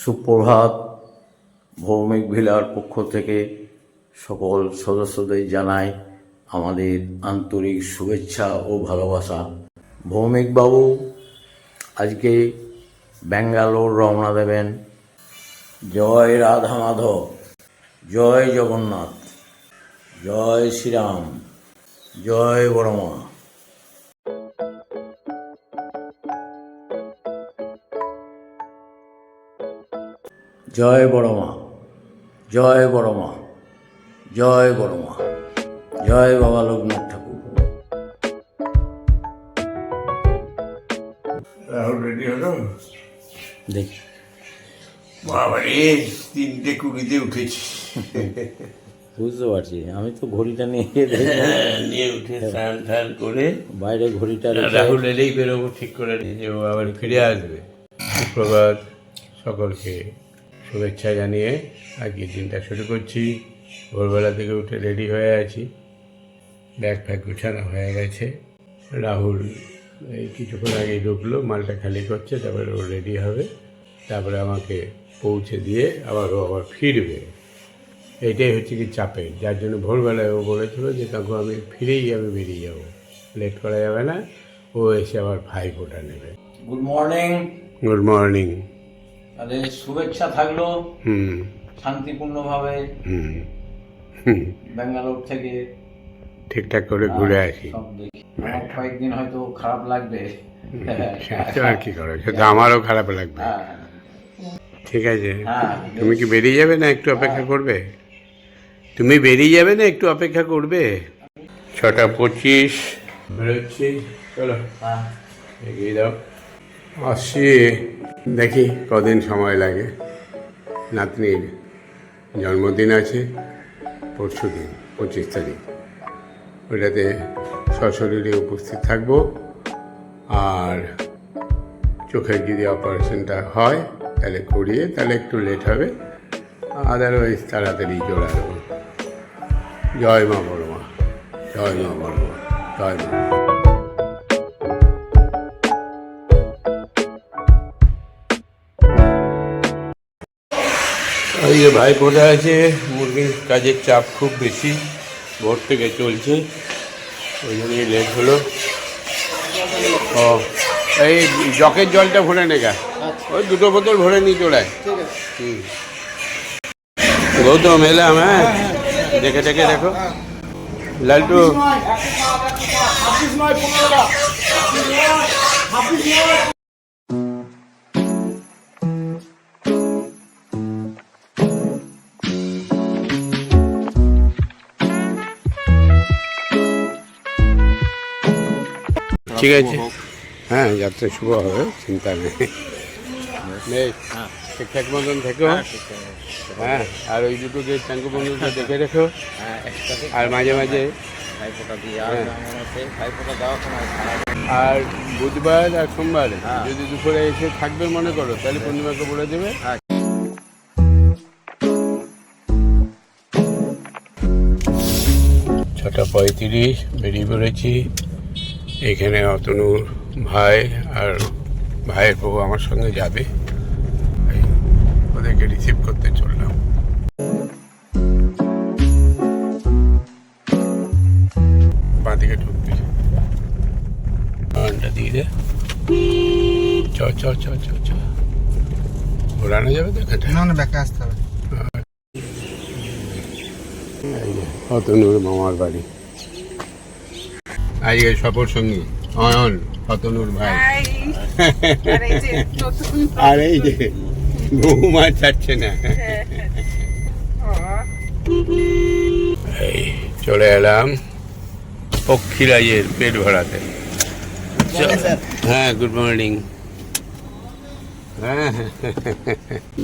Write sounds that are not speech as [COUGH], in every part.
সুপ্রভাত ভৌমিক ভিলার পক্ষ থেকে সকল সদস্যদের জানাই আমাদের আন্তরিক শুভেচ্ছা ও ভালোবাসা। ভৌমিকবাবু আজকে ব্যাঙ্গালোর রওনা দেবেন। জয় রাধা মাধব, জয় জগন্নাথ, জয় শ্রীরাম, জয় বড়মা। জয় বড় মা জয় বড় মা জয় বড় মা জয় বাবা লোকনাথ ঠাকুর। রাহুল রেডি হলো? দেখি। বাবারে তিনটে কুড়িতে উঠেছি। বুঝতে পারছি আমি তো ঘড়িটা নিয়ে হ্যাঁ, নিয়ে উঠে স্নান টান করে বাইরে ঘড়িটা রাহুল এলেই বেরোবো ঠিক করে যে ও আবার ফিরে আসবে। সুপ্রভাত সকলকে। শুভেচ্ছা জানিয়ে আজকে দিনটা শুরু করছি। ভোরবেলা থেকে উঠে রেডি হয়ে আছি। ব্যাগ ফ্যাগ গুছানো হয়ে গেছে। রাহুল এই কিছুক্ষণ আগে ঢুকলো মালটা খালি করছে তারপরে ও রেডি হবে। তারপরে আমাকে পৌঁছে দিয়ে আবার ও আবার ফিরবে। এইটাই হচ্ছে কি চাপে যার জন্য ভোরবেলায় ও বলেছিল যে কাকু আমি ফিরেই আমি বেরিয়ে যাব। লেট করা যাবে না। ও এসে আবার ভাই ফোটা নেবে। গুড মর্নিং গুড মর্নিং তাহলে শুভেচ্ছা থাকল। শান্তিপূর্ণভাবে ব্যাঙ্গালোর থেকে ঠিকঠাক করে ঘুরে আসি। কয়েকদিন হয়তো খারাপ লাগবে। আর কি করো? সেটা আমারও খারাপ লাগবে। হ্যাঁ। ঠিক আছে। হ্যাঁ তুমি কি বেরিয়ে যাবে না একটু অপেক্ষা করবে? তুমি বেরিয়ে যাবে না একটু অপেক্ষা করবে? ছটা পঁচিশ। বেরোচ্ছি। চলো। হ্যাঁ। এগিয়ে দাও। আসছি দেখি কদিন সময় লাগে। নাতনির জন্মদিন আছে, পরশু দিন, পঁচিশ তারিখ। ওইটাতে সশরীরে উপস্থিত থাকব। আর চোখের যদি অপারেশনটা হয়, তাহলে করিয়ে, তাহলে একটু লেট হবে। আদারওয়াইজ তাড়াতাড়ি চলে আসব জয় মা বড় মা জয় মা বড় মা জয় মা। ভাই কোথায় আছে মুরগির কাজের চাপ খুব বেশি ভোর থেকে চলছে ওই জন্যই লেট হলো। ও এই জকের জলটা ভরে নেগা ওই দুটো বোতল ভরে নিয়ে চড়ায় হুম। গৌতম এলাম হ্যাঁ? দেখে দেখে দেখো। লালটু। ঠিক আছে। হ্যাঁ যাত্রা শুভ হবে চিন্তা নেই। বেশ ঠিকঠাক মতন থেকো। হ্যাঁ আর ওই দুটো যে চাঙ্কু বন্ধুটা [LAUGHS] দেখে রেখো। আর মাঝে মাঝে। হ্যাঁ। আর বুধবার আর সোমবার যদি দুপুরে এসে থাকবে মনে করো তাহলে পূর্ণিমাকে বলে দেবে। ছটা পঁয়ত্রিশ বেরিয়ে পড়েছি। এখানে অতনুর ভাই আর ভাইয়ের বউ আমার সঙ্গে যাবে। ওদেরকে রিসিভ করতে চললাম। বাঁদিকে ঢুকবি। গানটা দিয়ে দে। চ চ চ চ চ। ঘোরানো যাবে তো না না ব্যাকে আসতে হবে। অতনুর মামার বাড়ি। আজকে সফর সঙ্গী অয়ন অতনুর ভাই। আর এই যে নতুন [LAUGHS] আর এই যে বৌমা ছাড়ছে না। এই চলে এলাম পক্ষীরাজের পেট ভরাতে। হ্যাঁ গুড মর্নিং হ্যাঁ।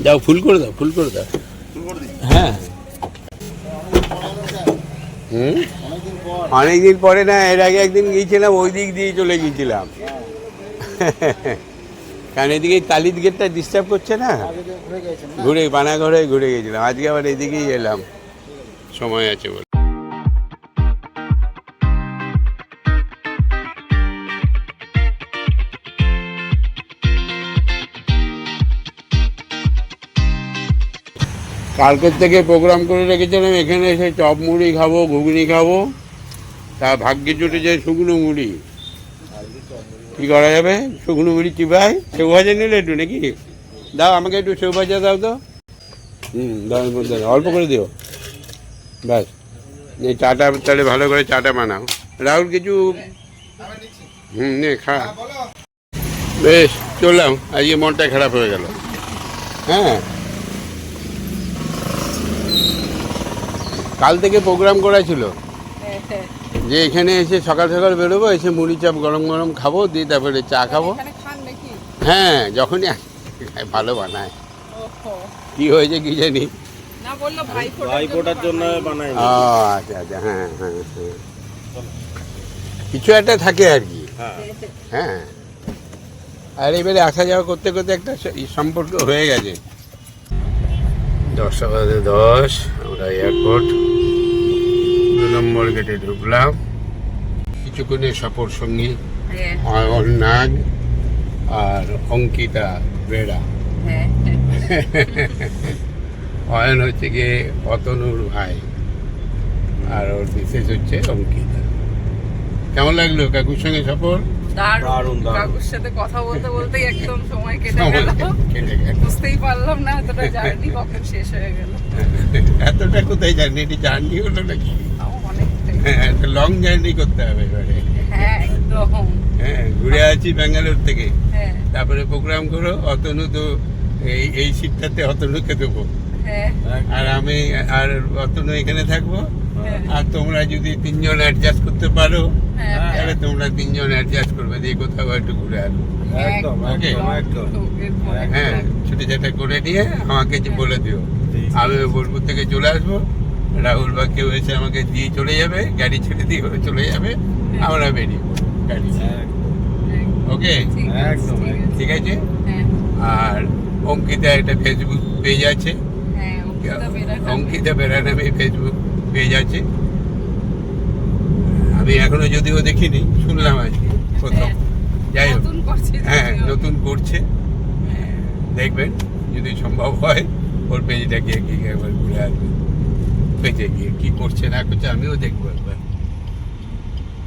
যাও ফুল করে দাও ফুল করে দাও। হ্যাঁ। হুম? অনেকদিন পরে না এর আগে একদিন গিয়েছিলাম ওই দিক দিয়ে চলে গিয়েছিলাম। [LAUGHS] কারণ এদিকে তালিদ গেটটা ডিস্টার্ব করছে না? ঘুরে পানাগড়ে ঘুরে গেছিলাম আজকে আবার এদিকেই এলাম। সময় আছে বলে। কালকের থেকে প্রোগ্রাম করে রেখেছিলাম এখানে এসে চপ মুড়ি খাব ঘুগনি খাব। তা ভাগ্যে জুটে যায় শুকনো মুড়ি। কি করা যাবে? শুকনো মুড়ি চিবাই সেউ ভাজা নিলে একটু নাকি? দাও, আমাকে একটু সেউ ভাজা দাও তো। হুম অল্প করে দিও। ব্যাস। এই চাটা তাহলে ভালো করে চাটা বানাও। রাহুল, কিছু? হুম, নে, খা। বেশ, চললাম। আজকে মনটা খারাপ হয়ে গেল। হ্যাঁ। কাল থেকে প্রোগ্রাম করা ছিল। যে এখানে এসে সকাল সকাল বেরোবো এসে মুড়ি চাপ গরম গরম খাব দিয়ে তারপরে চা খাব। এখানে খান নাকি? হ্যাঁ যখনই আসে, ভালো বানায়। ওহো। কি হয়েছে কি জানি? না বলল ভাই ভাই ফোটার জন্য বানাই আচ্ছা আচ্ছা হ্যাঁ হ্যাঁ হ্যাঁ। কিছু একটা থাকে আর কি। হ্যাঁ। হ্যাঁ। আর এবারে আসা যাওয়া করতে করতে একটা সম্পর্ক হয়ে গেছে। দশটা বাজে দশ আমরা এয়ারপোর্ট। নম্বর গেটে ঢুকলাম। কিছুক্ষণের সফর সঙ্গী হ্যাঁ। অয়ন নাগ আর অঙ্কিতা বেড়া। হ্যাঁ। অয়ন হচ্ছে গিয়ে অতনুর ভাই আর ওর বিশেষ হচ্ছে অঙ্কিতা। কেমন লাগল কাকুর সঙ্গে সফর? দারুণ। কাকুর সাথে কথা বলতে বলতেই একদম সময় কেটে সময় গেল। কেটে গেল। বুঝতেই পারলাম না এতটা জার্নি কখন শেষ হয়ে গেল। এতটা কোথায় জার্নি? এটি জার্নি হলো নাকি তাও অনেকটাই হ্যাঁ একটা লং জার্নি করতে হবে এবারে। হ্যাঁ হ্যাঁ ঘুরে আছি ব্যাঙ্গালোর থেকে। হ্যাঁ। তারপরে প্রোগ্রাম করো অতনু তো এই এই সিটটাতে অতনুকে দেবো। হ্যাঁ। আর আমি আর অতনু এখানে থাকব। হ্যাঁ। আর তোমরা যদি তিনজন অ্যাডজাস্ট করতে পারো হ্যাঁ। তাহলে তোমরা তিনজন অ্যাডজাস্ট করবে দিয়ে কোথাও একটু ঘুরে আসব হ্যাঁ ছুটি ছাটা করে নিয়ে আমাকে বলে দিও। আমি বোলপুর থেকে চলে আসব। রাহুল বা কেউ এসে আমাকে দিয়ে চলে যাবে গাড়ি ছেড়ে দিয়ে চলে যাবে আমরা বেরিয়ে গাড়ি। ওকে ঠিক আছে, একদম, ঠিক আছে। ঠিক আছে? হ্যাঁ। আর অঙ্কিতা একটা ফেসবুক পেজ আছে। হ্যাঁ অঙ্কিতা বেড়া নামে। ফেসবুক পেজ আছে। আমি এখনও যদিও দেখিনি শুনলাম আজকে প্রথম। যাই হোক। হ্যাঁ নতুন করছে। দেখবেন যদি সম্ভব হয় ওর পেজটা গিয়ে গিয়ে একবার ঘুরে আসবেন। পেজে গিয়ে কি করছে না করছে আমিও দেখব একবার।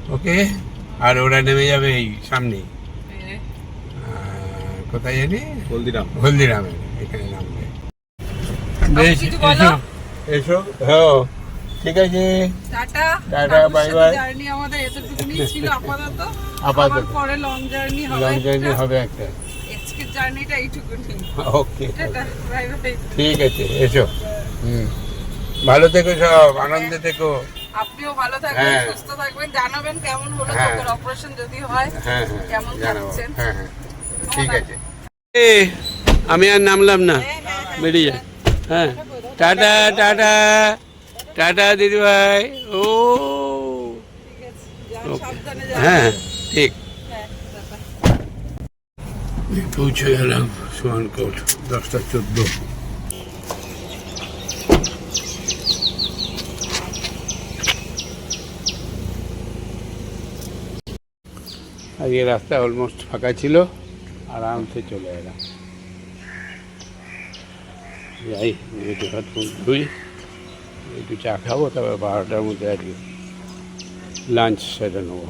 ওকে? আর ওরা নেমে যাবে এই সামনে। কোথায় জানি? হলদিরাম। হলদিরামে এখানে নামবে। বেশ কিছু বলো? এসো হ্যাঁ ঠিক আছে? টাটা। bye. জার্নি আমাদের এতটুকুনি [LAUGHS] ছিল আপাতত। আপাতত। আবার পরে লং জার্নি হবে লং জার্নি হবে একটা। আজকের জার্নিটা এইটুকুনি। ওকে। Tata bye bye. ঠিক আছে এসো। হুম। ভালো থেকো সব আনন্দে থেকো। আপনিও ভালো থাকবেন হ্যাঁ। সুস্থ থাকবেন। জানাবেন কেমন হলো হ্যাঁ। চোখের অপারেশন যদি হয় হ্যাঁ হ্যাঁ কেমন থাকছেন? হ্যাঁ হ্যাঁ। ঠিক আছে। এ আমি আর নামলাম না। বেরিয়ে যা। হ্যাঁ। Tata tata. টাটা দিদিভাই। ও। হ্যাঁ ঠিক। হ্যাঁ। পৌঁছে গেলাম সোয়ানকোট দশটা চোদ্দ। আজকে রাস্তা অলমোস্ট ফাঁকা ছিল, আরামসে চলে এলাম। যাই, একটু হাত ধুই, একটু চা খাব, তারপর বারোটার মধ্যে আর কি লাঞ্চ সেরে নেব।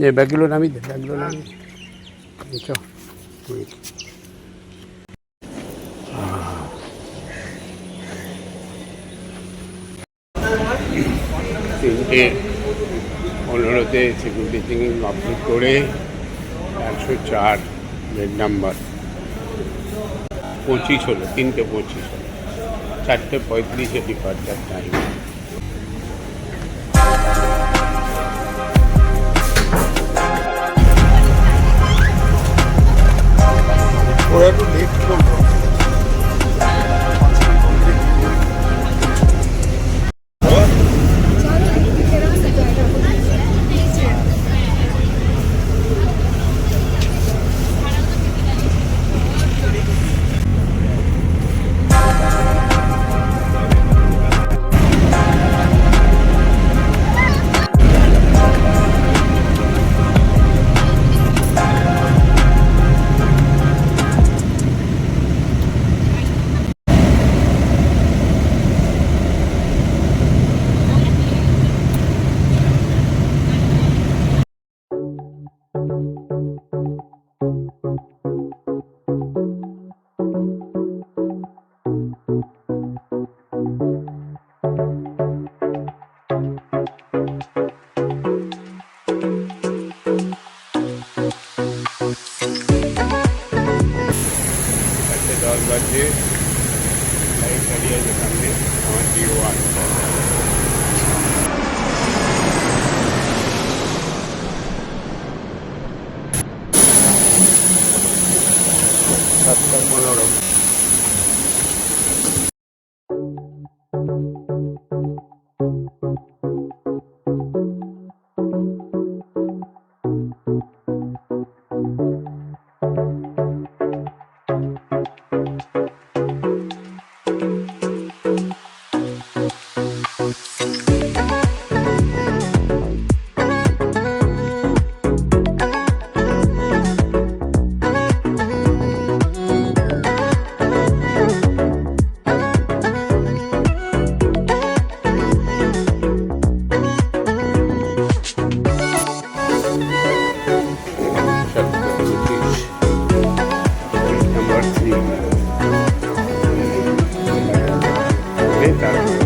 যে ব্যাগগুলো নামি দে, ব্যাগগুলো নামি চ পনেরোতে সিকিউরিটি চেকিং কমপ্লিট করে একশো চার বেড নাম্বার পঁচিশ হলো, তিনটে পঁচিশ হলো। চারটে পঁয়ত্রিশে ডিপার্চার টাইম একটু লেট করল। later.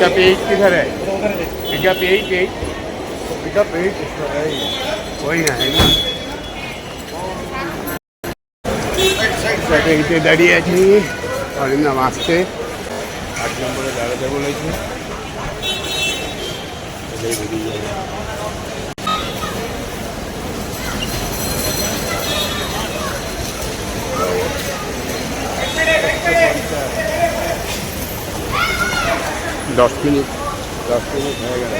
पिकअप एट किधर है pickup at at pickup at है वही ना है ना এইটে দাঁড়িয়ে আছি অরিন্দম আসছে আট নম্বরে দাঁড়াতে বলেছে এটাই বেরিয়ে যাবে। দশ মিনিট দশ মিনিট হয়ে গেল।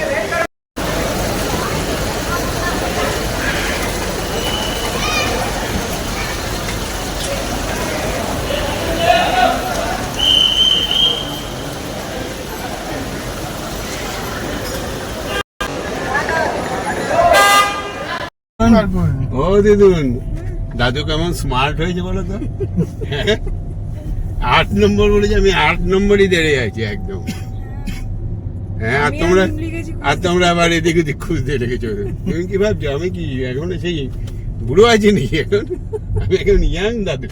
ও দিদুন, দাদু কেমন স্মার্ট হয়েছে বলো তো? হ্যাঁ? আট নম্বর বলেছে, আমি আট নম্বরই দাঁড়িয়ে আছি একদম। হ্যাঁ আর তোমরা আর তোমরা আবার এদিক ওদিক খুঁজতে লেগেছো। তুমি কি ভাবছ? আমি কি? এখন সেই বুড়ো আছি নাকি এখন? আমি এখন ইয়াং দাদু।